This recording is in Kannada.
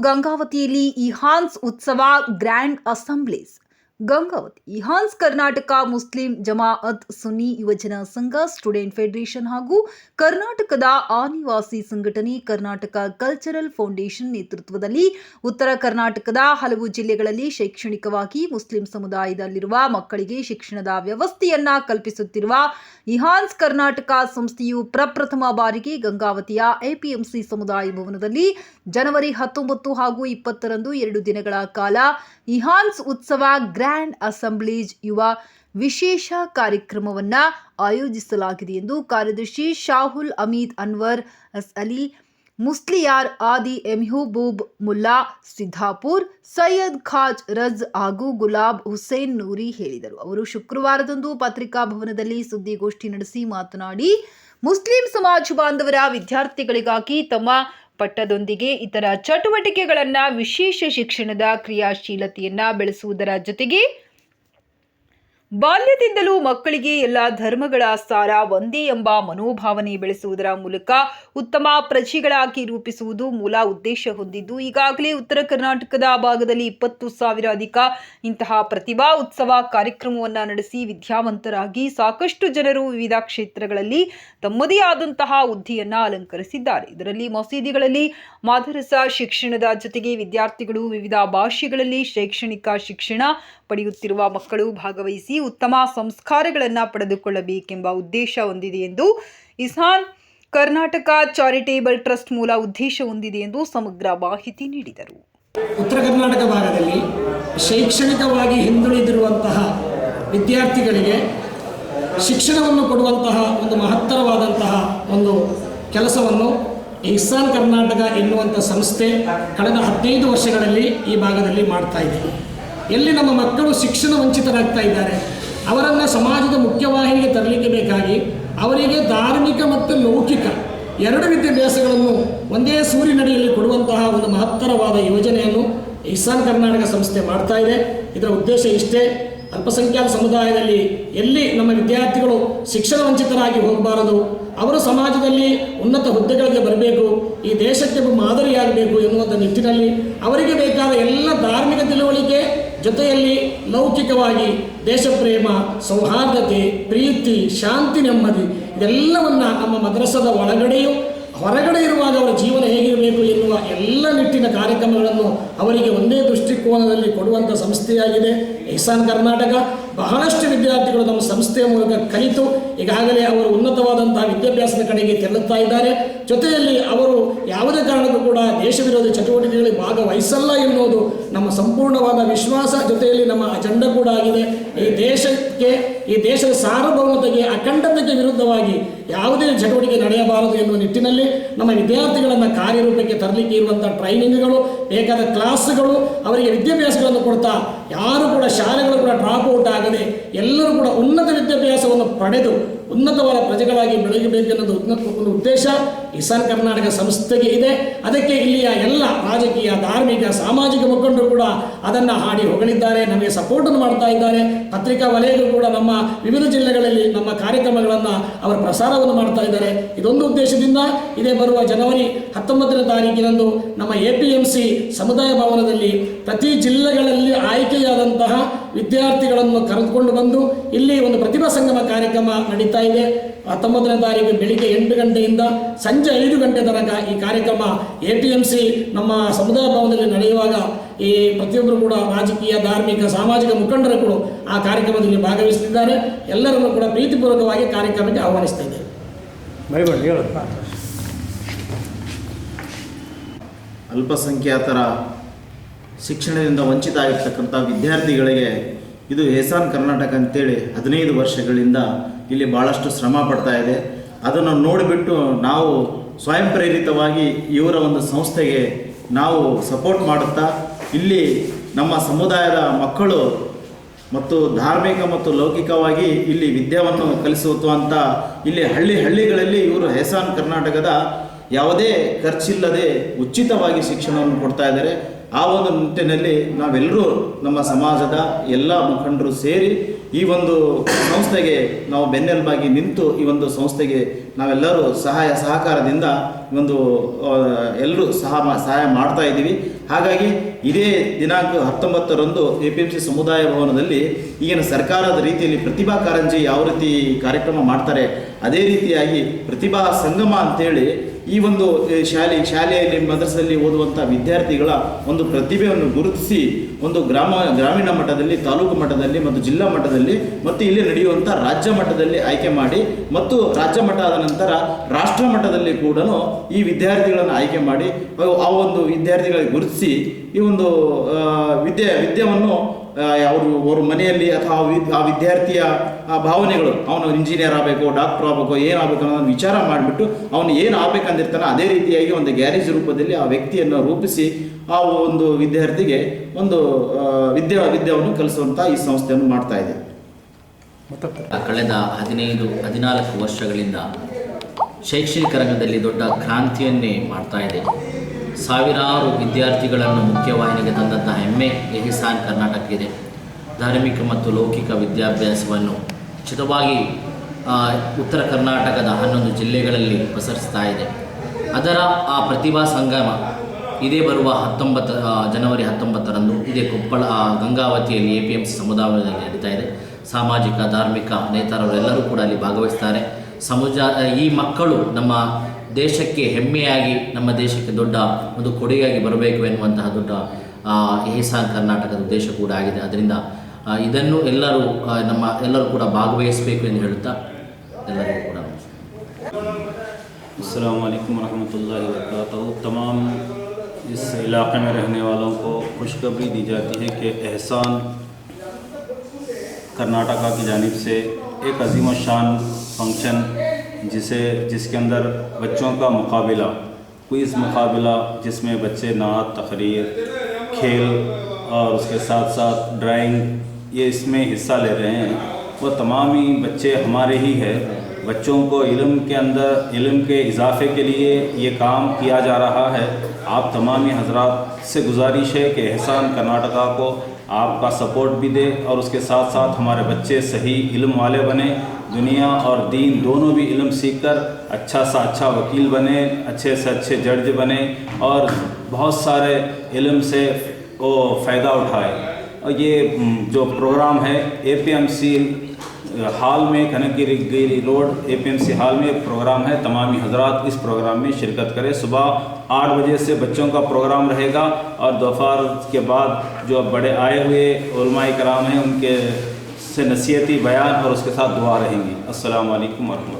ಗಂಗಾವತಿಯಲ್ಲಿ ಇಹಾನ್ಸ್ ಉತ್ಸವ ಗ್ರ್ಯಾಂಡ್ ಅಸೆಂಬ್ಲೀಸ್ ಗಂಗಾವತಿ ಇಹಾನ್ಸ್ Karnataka Muslim Jamaat Sunni Yuvajana Sangha, student federation ಹಾಗೂ ಕರ್ನಾಟಕದ ಆನಿವಾಸಿ ಸಂಘಟನೆ ಕರ್ನಾಟಕ ಕಲ್ಚರಲ್ ಫೌಂಡೇಶನ್ ನೇತೃತ್ವದಲ್ಲಿ ಉತ್ತರ ಕರ್ನಾಟಕದ ಹಲವು ಜಿಲ್ಲೆಗಳಲ್ಲಿ ಶೈಕ್ಷಣಿಕವಾಗಿ ಮುಸ್ಲಿಂ ಸಮುದಾಯದಲ್ಲಿರುವ ಮಕ್ಕಳಿಗೆ ಶಿಕ್ಷಣದ ವ್ಯವಸ್ಥೆಯನ್ನ ಕಲ್ಪಿಸುತ್ತಿರುವ ಇಹಾನ್ಸ್ ಕರ್ನಾಟಕ ಸಂಸ್ಥೆಯು ಪ್ರಪ್ರಥಮ ಬಾರಿಗೆ ಗಂಗಾವತಿಯ ಎಪಿಎಂಸಿ ಸಮುದಾಯ ಭವನದಲ್ಲಿ ಜನವರಿ ಹತ್ತೊಂಬತ್ತು ಹಾಗೂ ಇಪ್ಪತ್ತರಂದು ಎರಡು ದಿನಗಳ ಕಾಲ ಇಹಾನ್ಸ್ ಉತ್ಸವ ಅಸೆಂಬ್ಲೀಸ್ ಯುವ ವಿಶೇಷ ಕಾರ್ಯಕ್ರಮವನ್ನು ಆಯೋಜಿಸಲಾಗಿದೆ ಎಂದು ಕಾರ್ಯದರ್ಶಿ ಶಾಹುಲ್ ಅಮೀದ್ ಅನ್ವರ್ ಅಸ್ ಅಲಿ ಮುಸ್ಲಿಯಾರ್ ಆದಿ ಎಮ್ಯೂಬೂಬ್ ಮುಲ್ಲಾ ಸಿದ್ದಾಪುರ್ ಸೈಯದ್ ಖಾಜ್ ರಜ್ ಹಾಗೂ ಗುಲಾಬ್ ಹುಸೇನ್ ನೂರಿ ಹೇಳಿದರು. ಅವರು ಶುಕ್ರವಾರದಂದು ಪತ್ರಿಕಾ ಭವನದಲ್ಲಿ ಸುದ್ದಿಗೋಷ್ಠಿ ನಡೆಸಿ ಮಾತನಾಡಿ, ಮುಸ್ಲಿಂ ಸಮಾಜ ಬಾಂಧವರ ವಿದ್ಯಾರ್ಥಿಗಳಿಗಾಗಿ ತಮ್ಮ ಪಟ್ಟದೊಂದಿಗೆ ಇತರ ಚಟುವಟಿಕೆಗಳನ್ನು ವಿಶೇಷ ಶಿಕ್ಷಣದ ಕ್ರಿಯಾಶೀಲತೆಯನ್ನು ಬೆಳೆಸುವುದರ ಜೊತೆಗೆ ಬಾಲ್ಯದಿಂದಲೂ ಮಕ್ಕಳಿಗೆ ಎಲ್ಲ ಧರ್ಮಗಳ ಸಾರ ಒಂದೇ ಎಂಬ ಮನೋಭಾವನೆ ಬೆಳೆಸುವುದರ ಮೂಲಕ ಉತ್ತಮ ಪ್ರಜೆಗಳಾಗಿ ರೂಪಿಸುವುದು ಮೂಲ ಉದ್ದೇಶ ಹೊಂದಿದ್ದು, ಈಗಾಗಲೇ ಉತ್ತರ ಕರ್ನಾಟಕದ ಭಾಗದಲ್ಲಿ ಇಪ್ಪತ್ತು ಸಾವಿರ ಅಧಿಕ ಇಂತಹ ಪ್ರತಿಭಾ ಉತ್ಸವ ಕಾರ್ಯಕ್ರಮವನ್ನು ನಡೆಸಿ ವಿದ್ಯಾವಂತರಾಗಿ ಸಾಕಷ್ಟು ಜನರು ವಿವಿಧ ಕ್ಷೇತ್ರಗಳಲ್ಲಿ ತಮ್ಮದೇ ಆದಂತಹ ಹುದ್ದೆಯನ್ನು ಅಲಂಕರಿಸಿದ್ದಾರೆ. ಇದರಲ್ಲಿ ಮಸೀದಿಗಳಲ್ಲಿ ಮಾದರಸ ಶಿಕ್ಷಣದ ಜೊತೆಗೆ ವಿದ್ಯಾರ್ಥಿಗಳು ವಿವಿಧ ಭಾಷೆಗಳಲ್ಲಿ ಶೈಕ್ಷಣಿಕ ಶಿಕ್ಷಣ ಪಡೆಯುತ್ತಿರುವ ಮಕ್ಕಳು ಭಾಗವಹಿಸಿ ಉತ್ತಮ ಸಂಸ್ಕಾರಗಳನ್ನು ಪಡೆದುಕೊಳ್ಳಬೇಕೆಂಬ ಉದ್ದೇಶ ಹೊಂದಿದೆ ಎಂದು ಇಸಾನ್ ಕರ್ನಾಟಕ ಚಾರಿಟೇಬಲ್ ಟ್ರಸ್ಟ್ ಮೂಲ ಉದ್ದೇಶ ಹೊಂದಿದೆ ಎಂದು ಸಮಗ್ರ ಮಾಹಿತಿ ನೀಡಿದರು. ಉತ್ತರ ಕರ್ನಾಟಕ ಭಾಗದಲ್ಲಿ ಶೈಕ್ಷಣಿಕವಾಗಿ ಹಿಂದುಳಿದಿರುವಂತಹ ವಿದ್ಯಾರ್ಥಿಗಳಿಗೆ ಶಿಕ್ಷಣವನ್ನು ಕೊಡುವಂತಹ ಒಂದು ಮಹತ್ತರವಾದಂತಹ ಒಂದು ಕೆಲಸವನ್ನು ಇಸಾನ್ ಕರ್ನಾಟಕ ಎನ್ನುವಂಥ ಸಂಸ್ಥೆ ಕಳೆದ ಹದಿನೈದು ವರ್ಷಗಳಲ್ಲಿ ಈ ಭಾಗದಲ್ಲಿ ಮಾಡ್ತಾ ಇದೆ. ಎಲ್ಲಿ ನಮ್ಮ ಮಕ್ಕಳು ಶಿಕ್ಷಣ ವಂಚಿತರಾಗ್ತಾ ಇದ್ದಾರೆ, ಅವರನ್ನು ಸಮಾಜದ ಮುಖ್ಯವಾಹಿನಿಗೆ ತರಲಿಕ್ಕೆ ಬೇಕಾಗಿ ಅವರಿಗೆ ಧಾರ್ಮಿಕ ಮತ್ತು ಲೌಕಿಕ ಎರಡು ವಿದ್ಯಾಭ್ಯಾಸಗಳನ್ನು ಒಂದೇ ಸೂರಿನಡಿಯಲ್ಲಿ ಕೊಡುವಂತಹ ಒಂದು ಮಹತ್ತರವಾದ ಯೋಜನೆಯನ್ನು ಇಸಾನ್ ಕರ್ನಾಟಕ ಸಂಸ್ಥೆ ಮಾಡ್ತಾ ಇದೆ. ಇದರ ಉದ್ದೇಶ ಇಷ್ಟೇ, ಅಲ್ಪಸಂಖ್ಯಾತ ಸಮುದಾಯದಲ್ಲಿ ಎಲ್ಲಿ ನಮ್ಮ ವಿದ್ಯಾರ್ಥಿಗಳು ಶಿಕ್ಷಣ ವಂಚಿತರಾಗಿ ಹೋಗಬಾರದು, ಅವರು ಸಮಾಜದಲ್ಲಿ ಉನ್ನತ ಹುದ್ದೆಗಳಿಗೆ ಬರಬೇಕು, ಈ ದೇಶಕ್ಕೆ ಮಾದರಿಯಾಗಬೇಕು ಎನ್ನುವಂಥ ನಿಟ್ಟಿನಲ್ಲಿ ಅವರಿಗೆ ಬೇಕಾದ ಎಲ್ಲ ಧಾರ್ಮಿಕ ತಿಳುವಳಿಕೆ ಜೊತೆಯಲ್ಲಿ ಲೌಕಿಕವಾಗಿ ದೇಶಪ್ರೇಮ, ಸೌಹಾರ್ದತೆ, ಪ್ರೀತಿ, ಶಾಂತಿ, ನೆಮ್ಮದಿ ಇದೆಲ್ಲವನ್ನು ನಮ್ಮ ಮದ್ರಸದ ಒಳಗಡೆಯೂ ಹೊರಗಡೆ ಇರುವಾಗ ಅವರ ಜೀವನ ಹೇಗಿರಬೇಕು ಎನ್ನುವ ಎಲ್ಲ ನಿಟ್ಟಿನ ಕಾರ್ಯಕ್ರಮಗಳನ್ನು ಅವರಿಗೆ ಒಂದೇ ದೃಷ್ಟಿಕೋನದಲ್ಲಿ ಕೊಡುವಂಥ ಸಂಸ್ಥೆಯಾಗಿದೆ. ಈಶಾನ್ ಕರ್ನಾಟಕ. ಬಹಳಷ್ಟು ವಿದ್ಯಾರ್ಥಿಗಳು ನಮ್ಮ ಸಂಸ್ಥೆಯ ಮೂಲಕ ಕಲಿತು ಈಗಾಗಲೇ ಅವರು ಉನ್ನತವಾದಂತಹ ವಿದ್ಯಾಭ್ಯಾಸದ ಕಡೆಗೆ ತೆರಳುತ್ತಾ ಇದ್ದಾರೆ. ಜೊತೆಯಲ್ಲಿ ಅವರು ಯಾವುದೇ ಕಾರಣಕ್ಕೂ ಕೂಡ ದೇಶ ವಿರೋಧಿ ಚಟುವಟಿಕೆಗಳಲ್ಲಿ ಭಾಗವಹಿಸಲ್ಲ ಎನ್ನುವುದು ನಮ್ಮ ಸಂಪೂರ್ಣವಾದ ವಿಶ್ವಾಸ. ಜೊತೆಯಲ್ಲಿ ನಮ್ಮ ಅಜೆಂಡ ಕೂಡ ಆಗಿದೆ. ಈ ದೇಶಕ್ಕೆ, ಈ ದೇಶದ ಸಾರ್ವಭೌಮತೆಗೆ, ಅಖಂಡತೆಗೆ ವಿರುದ್ಧವಾಗಿ ಯಾವುದೇ ಚಟುವಟಿಕೆ ನಡೆಯಬಾರದು ಎನ್ನುವ ನಿಟ್ಟಿನಲ್ಲಿ ನಮ್ಮ ವಿದ್ಯಾರ್ಥಿಗಳನ್ನು ಕಾರ್ಯರೂಪಕ್ಕೆ ತರಲಿಕ್ಕೆ ಇರುವಂಥ ಟ್ರೈನಿಂಗ್ಗಳು ಬೇಕಾದ ಕ್ಲಾಸ್ಗಳು ಅವರಿಗೆ ವಿದ್ಯಾಭ್ಯಾಸಗಳನ್ನು ಕೊಡ್ತಾ ಯಾರು ಕೂಡ ಶಾಲೆಗಳು ಕೂಡ ಡ್ರಾಪ್ ಔಟ್ ಆಗದೆ ಎಲ್ಲರೂ ಕೂಡ ಉನ್ನತ ವಿದ್ಯಾಭ್ಯಾಸವನ್ನು ಪಡೆದು ಉನ್ನತವಾದ ಪ್ರಜೆಗಳಾಗಿ ಬೆಳಗಬೇಕೆನ್ನೋದು ಒಂದು ಉದ್ದೇಶ. ಇಸಾನ್ ಕರ್ನಾಟಕ ಸಂಸ್ಥೆಗೆ ಇದೆ. ಅದಕ್ಕೆ ಇಲ್ಲಿಯ ಎಲ್ಲ ರಾಜಕೀಯ, ಧಾರ್ಮಿಕ, ಸಾಮಾಜಿಕ ಮುಖಂಡರು ಕೂಡ ಅದನ್ನು ಹಾಡಿ ಹೊಗಳಿದ್ದಾರೆ. ನಮಗೆ ಸಪೋರ್ಟನ್ನು ಮಾಡ್ತಾ ಇದ್ದಾರೆ. ಪತ್ರಿಕಾ ವಲಯಗಳು ಕೂಡ ನಮ್ಮ ವಿವಿಧ ಜಿಲ್ಲೆಗಳಲ್ಲಿ ನಮ್ಮ ಕಾರ್ಯಕ್ರಮಗಳನ್ನು ಅವರ ಪ್ರಸಾರವನ್ನು ಮಾಡ್ತಾ ಇದ್ದಾರೆ. ಇದೊಂದು ಉದ್ದೇಶದಿಂದ ಇದೇ ಬರುವ ಜನವರಿ ಹತ್ತೊಂಬತ್ತನೇ ತಾರೀಕಿನಂದು ನಮ್ಮ ಎ ಸಮುದಾಯ ಭವನದಲ್ಲಿ ಪ್ರತಿ ಜಿಲ್ಲೆಗಳಲ್ಲಿ ಆಯ್ಕೆಯಾದಂತಹ ವಿದ್ಯಾರ್ಥಿಗಳನ್ನು ಕರೆದುಕೊಂಡು ಬಂದು ಇಲ್ಲಿ ಒಂದು ಪ್ರತಿಭಾ ಸಂಗಮ ಕಾರ್ಯಕ್ರಮ ನಡೀತಾ ಇದೆ. ಹತ್ತೊಂಬತ್ತನೇ ತಾರೀಕು ಬೆಳಿಗ್ಗೆ ಎಂಟು ಗಂಟೆಯಿಂದ ಸಂಜೆ ಐದು ಗಂಟೆ ತನಕ ಈ ಕಾರ್ಯಕ್ರಮ ಎ ಪಿ ಎಂ ಸಿ ನಮ್ಮ ಸಮುದಾಯ ಭವನದಲ್ಲಿ ನಡೆಯುವಾಗ ಈ ಪ್ರತಿಯೊಬ್ಬರು ಕೂಡ ರಾಜಕೀಯ ಧಾರ್ಮಿಕ ಸಾಮಾಜಿಕ ಮುಖಂಡರು ಕೂಡ ಆ ಕಾರ್ಯಕ್ರಮದಲ್ಲಿ ಭಾಗವಹಿಸುತ್ತಿದ್ದಾರೆ. ಎಲ್ಲರನ್ನು ಕೂಡ ಪ್ರೀತಿಪೂರ್ವಕವಾಗಿ ಕಾರ್ಯಕ್ರಮಕ್ಕೆ ಆಹ್ವಾನಿಸ್ತಾ ಇದ್ದೇವೆ ಅಲ್ಪಸಂಖ್ಯಾತರ ಶಿಕ್ಷಣದಿಂದ ವಂಚಿತ ಆಗಿರ್ತಕ್ಕಂಥ ವಿದ್ಯಾರ್ಥಿಗಳಿಗೆ ಇದು ಎಹಸಾನ್ ಕರ್ನಾಟಕ ಅಂತೇಳಿ ಹದಿನೈದು ವರ್ಷಗಳಿಂದ ಇಲ್ಲಿ ಭಾಳಷ್ಟು ಶ್ರಮ ಪಡ್ತಾ ಇದೆ. ಅದನ್ನು ನೋಡಿಬಿಟ್ಟು ನಾವು ಸ್ವಯಂ ಪ್ರೇರಿತವಾಗಿ ಇವರ ಒಂದು ಸಂಸ್ಥೆಗೆ ನಾವು ಸಪೋರ್ಟ್ ಮಾಡುತ್ತಾ, ಇಲ್ಲಿ ನಮ್ಮ ಸಮುದಾಯದ ಮಕ್ಕಳು ಮತ್ತು ಧಾರ್ಮಿಕ ಮತ್ತು ಲೌಕಿಕವಾಗಿ ಇಲ್ಲಿ ವಿದ್ಯಾವನ್ನು ಅಂತ ಇಲ್ಲಿ ಹಳ್ಳಿ ಹಳ್ಳಿಗಳಲ್ಲಿ ಇವರು ಹೆಸಾನ್ ಕರ್ನಾಟಕದ ಯಾವುದೇ ಖರ್ಚಿಲ್ಲದೆ ಉಚಿತವಾಗಿ ಶಿಕ್ಷಣವನ್ನು ಕೊಡ್ತಾ ಇದ್ದಾರೆ. ಆ ಒಂದು ನಿಟ್ಟಿನಲ್ಲಿ ನಾವೆಲ್ಲರೂ ನಮ್ಮ ಸಮಾಜದ ಎಲ್ಲ ಮುಖಂಡರು ಸೇರಿ ಈ ಒಂದು ಸಂಸ್ಥೆಗೆ ನಾವು ಬೆನ್ನೆಲುಬಾಗಿ ನಿಂತು ಈ ಒಂದು ಸಂಸ್ಥೆಗೆ ನಾವೆಲ್ಲರೂ ಸಹಾಯ ಸಹಕಾರದಿಂದ ಒಂದು ಎಲ್ಲರೂ ಸಹ ಸಹಾಯ ಮಾಡ್ತಾ ಇದ್ದೀವಿ. ಹಾಗಾಗಿ ಇದೇ ದಿನಾಂಕ ಹತ್ತೊಂಬತ್ತರಂದು ಎ ಪಿ ಎಂ ಸಿ ಸಮುದಾಯ ಭವನದಲ್ಲಿ ಈಗಿನ ಸರ್ಕಾರದ ರೀತಿಯಲ್ಲಿ ಪ್ರತಿಭಾ ಕಾರಂಜಿ ಯಾವ ರೀತಿ ಕಾರ್ಯಕ್ರಮ ಮಾಡ್ತಾರೆ ಅದೇ ರೀತಿಯಾಗಿ ಪ್ರತಿಭಾ ಸಂಗಮ ಅಂತೇಳಿ ಈ ಒಂದು ಶಾಲೆ, ಶಾಲೆಯಲ್ಲಿ, ಮದ್ರಸಲ್ಲಿ ಓದುವಂಥ ವಿದ್ಯಾರ್ಥಿಗಳ ಒಂದು ಪ್ರತಿಭೆಯನ್ನು ಗುರುತಿಸಿ ಒಂದು ಗ್ರಾಮ, ಗ್ರಾಮೀಣ ಮಟ್ಟದಲ್ಲಿ, ತಾಲೂಕು ಮಟ್ಟದಲ್ಲಿ ಮತ್ತು ಜಿಲ್ಲಾ ಮಟ್ಟದಲ್ಲಿ ಮತ್ತು ಇಲ್ಲಿ ನಡೆಯುವಂಥ ರಾಜ್ಯ ಮಟ್ಟದಲ್ಲಿ ಆಯ್ಕೆ ಮಾಡಿ ಮತ್ತು ರಾಜ್ಯ ಮಟ್ಟ ಆದ ನಂತರ ರಾಷ್ಟ್ರ ಮಟ್ಟದಲ್ಲಿ ಕೂಡ ಈ ವಿದ್ಯಾರ್ಥಿಗಳನ್ನು ಆಯ್ಕೆ ಮಾಡಿ ಆ ಒಂದು ವಿದ್ಯಾರ್ಥಿಗಳಿಗೆ ಗುರುತಿಸಿ ಈ ಒಂದು ವಿದ್ಯೆ ವಿದ್ಯೆಯನ್ನು ಅವರು ಅವ್ರ ಮನೆಯಲ್ಲಿ ಅಥವಾ ಆ ವಿದ್- ಆ ವಿದ್ಯಾರ್ಥಿಯ ಆ ಭಾವನೆಗಳು ಅವನು ಇಂಜಿನಿಯರ್ ಆಗಬೇಕು ಡಾಕ್ಟರ್ ಆಗಬೇಕು ಏನಾಗಬೇಕು ಅನ್ನೋದನ್ನು ವಿಚಾರ ಮಾಡಿಬಿಟ್ಟು ಅವನು ಏನು ಆಗಬೇಕಂದಿರ್ತಾನೆ ಅದೇ ರೀತಿಯಾಗಿ ಒಂದು ಗ್ಯಾರೇಜ್ ರೂಪದಲ್ಲಿ ಆ ವ್ಯಕ್ತಿಯನ್ನು ರೂಪಿಸಿ ಆ ಒಂದು ವಿದ್ಯಾರ್ಥಿಗೆ ಒಂದು ವಿದ್ಯಾ ವಿದ್ಯೆಯನ್ನು ಕಲಿಸುವಂಥ ಈ ಸಂಸ್ಥೆಯನ್ನು ಮಾಡ್ತಾ ಇದೆ. ಕಳೆದ ಹದಿನೈದು ಹದಿನಾಲ್ಕು ವರ್ಷಗಳಿಂದ ಶೈಕ್ಷಣಿಕ ರಂಗದಲ್ಲಿ ದೊಡ್ಡ ಕ್ರಾಂತಿಯನ್ನೇ ಮಾಡ್ತಾ ಇದೆ. ಸಾವಿರಾರು ವಿದ್ಯಾರ್ಥಿಗಳನ್ನು ಮುಖ್ಯವಾಹಿನಿಗೆ ತಂದಂತಹ ಹೆಮ್ಮೆ ಎಹಿಸಾನ್ ಕರ್ನಾಟಕಕ್ಕಿದೆ. ಧಾರ್ಮಿಕ ಮತ್ತು ಲೌಕಿಕ ವಿದ್ಯಾಭ್ಯಾಸವನ್ನು ಉಚಿತವಾಗಿ ಉತ್ತರ ಕರ್ನಾಟಕದ ಹನ್ನೊಂದು ಜಿಲ್ಲೆಗಳಲ್ಲಿ ಪಸರಿಸ್ತಾ ಇದೆ. ಅದರ, ಆ, ಪ್ರತಿಭಾ ಸಂಗಮ ಇದೇ ಬರುವ ಹತ್ತೊಂಬತ್ತು ಜನವರಿ ಹತ್ತೊಂಬತ್ತರಂದು ಇದೇ ಕೊಪ್ಪಳ ಗಂಗಾವತಿಯಲ್ಲಿ ಎ ಪಿ ಎಂ ಸಿ ಸಮುದಾಯದಲ್ಲಿ ನಡೀತಾ ಇದೆ. ಸಾಮಾಜಿಕ, ಧಾರ್ಮಿಕ ನೇತಾರರೆಲ್ಲರೂ ಕೂಡ ಅಲ್ಲಿ ಭಾಗವಹಿಸ್ತಾರೆ. ಸಮುದಾಯ ಈ ಮಕ್ಕಳು ನಮ್ಮ ದೇಶಕ್ಕೆ ಹೆಮ್ಮೆಯಾಗಿ ನಮ್ಮ ದೇಶಕ್ಕೆ ದೊಡ್ಡ ಒಂದು ಕೊಡುಗೆಯಾಗಿ ಬರಬೇಕು ಎನ್ನುವಂತಹ ದೊಡ್ಡ ಆ, ಎಹಿಸಾನ್ ಕರ್ನಾಟಕದ ಉದ್ದೇಶ ಕೂಡ ಆಗಿದೆ ಅದರಿಂದ ಆ, ಇದನ್ನು ಎಲ್ಲರೂ ಆ, ನಮ್ಮ ಎಲ್ಲರೂ ಕೂಡ ಭಾಗವಹಿಸಬೇಕು ಎಂದು ಹೇಳುತ್ತಾ ಎಲ್ಲರಿಗೂ ಕೂಡ ನಮಸ್ಕಾರ. अस्सलाम वालेकुम रहमतुल्लाहि व बरकातहू तमाम इस इलाक़े में रहने वालों को खुशखबरी दी जाती है कि एहसान कर्नाटका की जानिब से एक अजीम शान फंक्शन جسے جس کے اندر بچوں کا مقابلہ کوئز مقابلہ جس میں بچے نعت، تقریر، کھیل اور اس کے ساتھ ساتھ ڈرائنگ یہ اس میں حصہ لے رہے ہیں، وہ تمام ہی بچے ہمارے ہی ہے بچوں کو علم کے اندر، علم کے اضافے کے لیے یہ کام کیا جا رہا ہے۔ آپ تمامی حضرات سے گزارش ہے کہ احسان کرناٹکا کو آپ کا سپورٹ بھی دے اور اس کے ساتھ ساتھ ہمارے بچے صحیح علم والے بنیں۔ دنیا اور دین دونوں بھی علم سیکھ کر اچھا سا اچھا وکیل بنے، اچھے سے اچھے جج بنے اور بہت سارے علم سے وہ فائدہ اٹھائے۔ اور یہ جو پروگرام ہے، اے پی ایم سی حال میں کنکگیری گیری روڈ، اے پی ایم سی ہال میں ایک پروگرام ہے، تمامی حضرات اس پروگرام میں شرکت کریں۔ صبح آٹھ بجے سے بچوں کا پروگرام رہے گا اور دوپہر کے بعد جو بڑے آئے ہوئے علماء کرام ہیں، ان کے سے نصیحتی بیان اور اس کے ساتھ دعا رہیں گی۔ السلام علیکم ورحمۃ